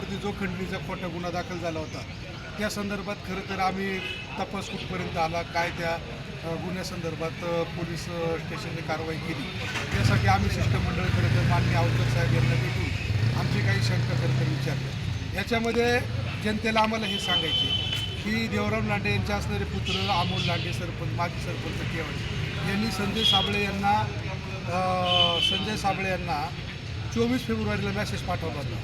साबळेवरती जो खंडणीचा खोटा गुन्हा दाखल झाला होता त्या संदर्भात खरं तर आम्ही तपास कुठपर्यंत आला काय त्या गुन्ह्यासंदर्भात पोलीस स्टेशनने कारवाई केली. त्यासाठी आम्ही शिष्टमंडळ खरं तर मान्य आवकर साहेब यांना भेटून आमची काही शंका खरं तर विचारल्या याच्यामध्ये जनतेला आम्हाला हे सांगायचे की देवराम लांडे यांचे असणारे पुत्र अमोल लांडे सरपंच माजी सरपंच केवळ यांनी संजय साबळे यांना संजय साबळे यांना चोवीस फेब्रुवारीला मेसेज पाठवला होता.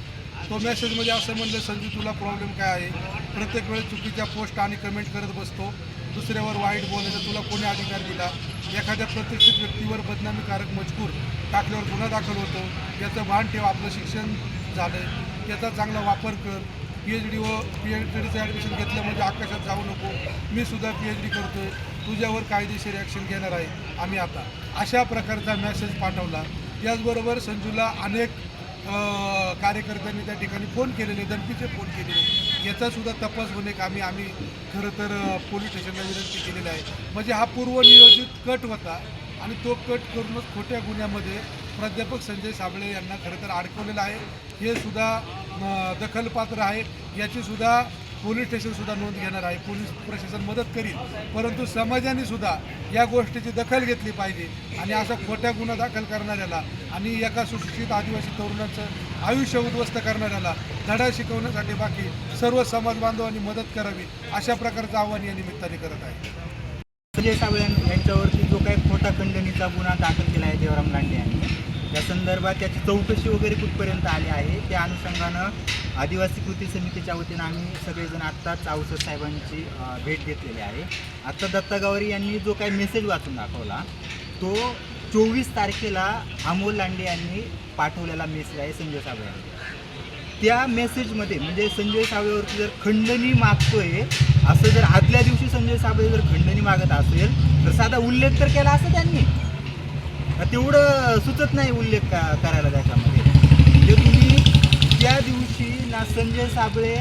तो मेसेजमध्ये असं म्हणलं संजू तुला प्रॉब्लेम काय आहे? प्रत्येक वेळेस चुकीच्या पोस्ट आणि कमेंट करत बसतो. दुसऱ्यावर वाईट बोलायचा तुला कोणी अधिकार दिला? एखाद्या प्रतिष्ठित व्यक्तीवर बदनामीकारक मजकूर टाकल्यावर गुन्हा दाखल होतो. याचं भान ठेव आपलं शिक्षण झालं त्याचा चांगला वापर कर. पी एच डी व पी एच डीचं ॲडमिशन घेतलं म्हणजे आकाशात जाऊ नको. मी सुद्धा पी एच डी करतो आहे तुझ्यावर कायदेशीर ॲक्शन घेणार आहे आम्ही आता. अशा प्रकारचा मॅसेज पाठवला. त्याचबरोबर संजूला अनेक कार्यकर्त्यांनी त्या ठिकाणी फोन केलेले धमकीचे फोन केलेले. याचा सुद्धा तपास होणे कामी आम्ही खरं तर पोलीस स्टेशनला विनंती केलेली आहे. म्हणजे हा पूर्वनियोजित कट होता आणि तो कट करूनच खोट्या गुन्ह्यामध्ये प्राध्यापक संजय साबळे यांना खरं तर अडकवलेलं आहे. हे सुद्धा दखलपात्र आहे. याची सुद्धा पोलीस स्टेशनसुद्धा नोंद घेणार आहे. पोलीस प्रशासन मदत करील. परंतु समाजाने सुद्धा या गोष्टीची दखल घेतली पाहिजे आणि असा खोट्या गुन्हा दाखल करणाऱ्याला आणि एका सुशिक्षित आदिवासी तरुणाचं आयुष्य उद्ध्वस्त करणाऱ्याला धडा शिकवण्यासाठी बाकी सर्व समाज बांधवांनी मदत करावी अशा प्रकारचं आव्हान या निमित्ताने करत आहे. संजय साबळे यांच्यावरती जो काही खोटा खंडणीचा गुन्हा दाखल केला आहे देवराम लांडे यांनी त्या संदर्भात त्याची चौकशी वगैरे कुठपर्यंत आली आहे त्या अनुषंगानं आदिवासी कृती समितीच्या वतीनं आम्ही सगळेजण आत्ताच औसद साहेबांची भेट घेतलेली आहे. आत्ता दत्ता गावरी यांनी जो काही मेसेज वाचून दाखवला तो चोवीस तारखेला अमोल लांडे यांनी पाठवलेला मेसेज आहे संजय साबळे यांनी. त्या मेसेजमध्ये म्हणजे संजय साबळेवरती जर खंडणी मागतोय असं जर आदल्या दिवशी संजय साबळे जर खंडणी मागत असेल तर साधा उल्लेख तर केला असं त्यांनी. तेवढं सुचत नाही उल्लेख का करायला त्याच्यामध्ये. म्हणजे तुम्ही त्या दिवशी ना संजय साबळे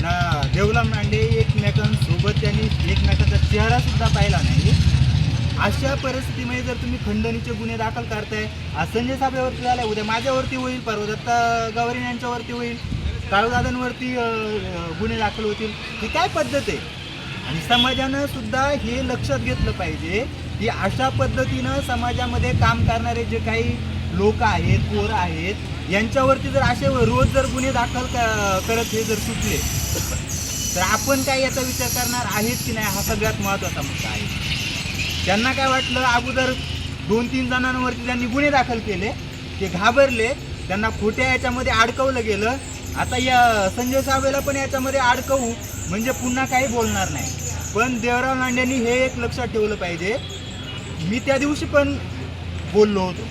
ना देवला मांडे एकमेकांसोबत त्यांनी एकमेकांचा चेहरासुद्धा पाहिला नाही. अशा परिस्थितीमध्ये जर तुम्ही खंडणीचे गुन्हे दाखल करताय आज संजय साबळेवरती झालाय उद्या माझ्यावरती होईल परवा दत्ता गवारीन यांच्यावरती होईल काळूदादांवरती गुन्हे दाखल होतील ही काय पद्धत आहे? आणि समाजानं सुद्धा हे लक्षात घेतलं पाहिजे की अशा पद्धतीनं समाजामध्ये काम करणारे जे काही लोक आहेत पोरं आहेत यांच्यावरती जर असे रोज जर गुन्हे दाखल क- करत हे जर सुटले तर आपण काय याचा विचार करणार आहेत की नाही हा सगळ्यात महत्त्वाचा मुद्दा आहे. त्यांना काय वाटलं अगोदर दोन तीन जणांवरती त्यांनी गुन्हे दाखल केले ते घाबरले त्यांना खोट्या याच्यामध्ये अडकवलं गेलं. आता या संजय साहेबला पण याच्यामध्ये अडकवू म्हणजे पुन्हा काही बोलणार नाही. पण देवराव लांडेंनी हे एक लक्षात ठेवलं पाहिजे मी त्या दिवशी पण बोललो होतो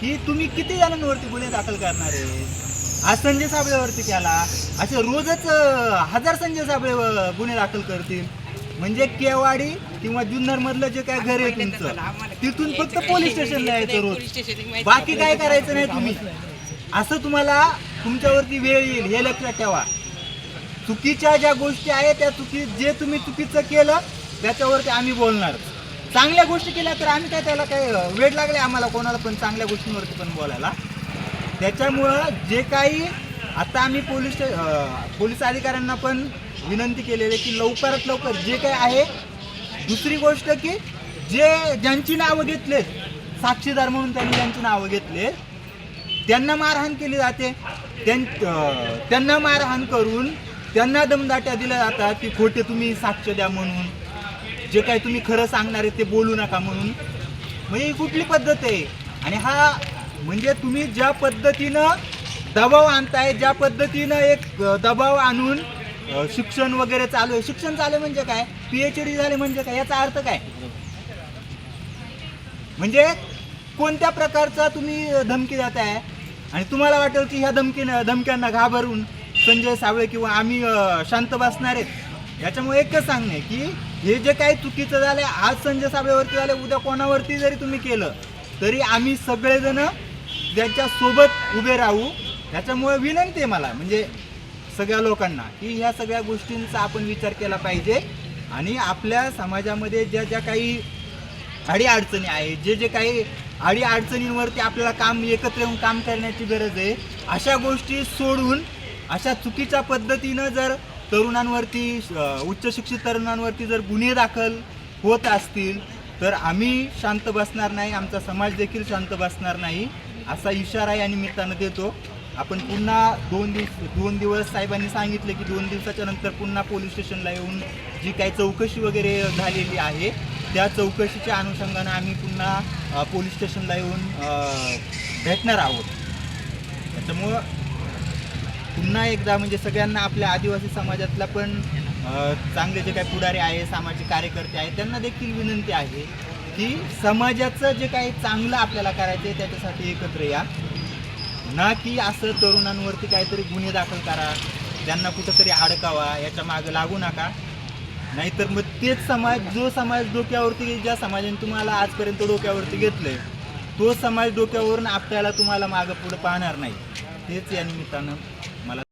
की तुम्ही किती जणांवरती गुन्हे दाखल करणार आहे? आज संजय साबळेवरती केला. असे रोजच हजार संजय साबळे गुन्हे दाखल करतील. म्हणजे केवाडी किंवा जुन्नर मधलं जे काय घर आहे तुमचं तिथून फक्त पोलीस स्टेशनला यायचं रोज. बाकी काय करायचं नाही तुम्ही. असं तुम्हाला तुमच्यावरती वेळ येईल हे लक्षात ठेवा. चुकीच्या ज्या गोष्टी आहेत त्या चुकी जे तुम्ही चुकीचं केलं त्याच्यावरती आम्ही बोलणार. चांगल्या गोष्टी केल्या तर आम्ही काय त्याला काय वेळ लागले आम्हाला कोणाला पण चांगल्या गोष्टींवरती पण बोलायला. त्याच्यामुळं जे काही आता आम्ही पोलीस स्टे- पोलीस अधिकाऱ्यांना पण विनंती केलेली आहे की लवकरात लवकर जे काही आहे दुसरी गोष्ट की जे ज्यांची नावं घेतले साक्षीदार म्हणून त्यांनी ज्यांची नावं घेतले त्यांना मारहाण केली जाते. त्यां- त्यांना मारहाण करून त्यांना दमदाट्या दिल्या जातात की खोटे तुम्ही साक्ष द्या म्हणून. जे काय तुम्ही खरं सांगणार आहे ते बोलू नका म्हणून. म्हणजे ही कुठली पद्धत आहे? आणि हा म्हणजे तुम्ही ज्या पद्धतीनं दबाव आणताय ज्या पद्धतीनं एक दबाव आणून शिक्षण वगैरे चालू आहे. शिक्षण चालू म्हणजे काय? पी एच डी झाले म्हणजे काय? याचा अर्थ काय? म्हणजे कोणत्या प्रकारचा तुम्ही धमकी देताय? आणि तुम्हाला वाटेल की ह्या धमकीनं धमक्यांना घाबरून संजय सावळे किंवा आम्ही शांत बसणार आहेत. याच्यामुळे एकच सांगणे की हे जे काही चुकीचं झालं आज संजय साबळेवरती झालं उद्या कोणावरती जरी तुम्ही केलं तरी आम्ही सगळेजण त्यांच्यासोबत उभे राहू. ह्याच्यामुळे विनंती आहे मला म्हणजे सगळ्या लोकांना की ह्या सगळ्या गोष्टींचा आपण विचार केला पाहिजे. आणि आपल्या समाजामध्ये ज्या ज्या काही अडी अडचणी आहेत जे जे काही अडी अडचणींवरती आपल्याला काम एकत्र येऊन काम करण्याची गरज आहे अशा गोष्टी सोडून अशा चुकीच्या पद्धतीनं जर तरुणांवरती अ, उच्च शिक्षित तरुणांवरती जर गुन्हे दाखल होत असतील तर आम्ही शांत बसणार नाही आमचा समाज देखील शांत बसणार नाही असा इशारा या निमित्तानं देतो. आपण पुन्हा दोन दिवस दोन दिवस साहेबांनी सांगितले की दोन दिवसाच्या नंतर पुन्हा पोलीस स्टेशनला येऊन जी काही चौकशी वगैरे झालेली आहे त्या चौकशीच्या अनुषंगानं आम्ही पुन्हा पोलीस स्टेशनला येऊन भेटणार आहोत. त्याच्यामुळं पुन्हा एकदा म्हणजे सगळ्यांना आपल्या आदिवासी समाजातला पण चांगले जे काही पुढारी आहे सामाजिक कार्यकर्ते आहेत त्यांना देखील विनंती आहे की समाजाचं जे काही चांगलं आपल्याला करायचं आहे त्याच्यासाठी एकत्र या. ना की असं तरुणांवरती काहीतरी गुन्हे दाखल करा त्यांना कुठंतरी अडकावा याच्या मागं लागू नका. नाहीतर मग तेच समाज जो समाज डोक्यावरती ज्या समाजाने तुम्हाला आजपर्यंत डोक्यावरती घेतलंय तो समाज डोक्यावरून आपल्याला तुम्हाला मागं पुढं पाहणार नाही. तेच या निमित्तानं मला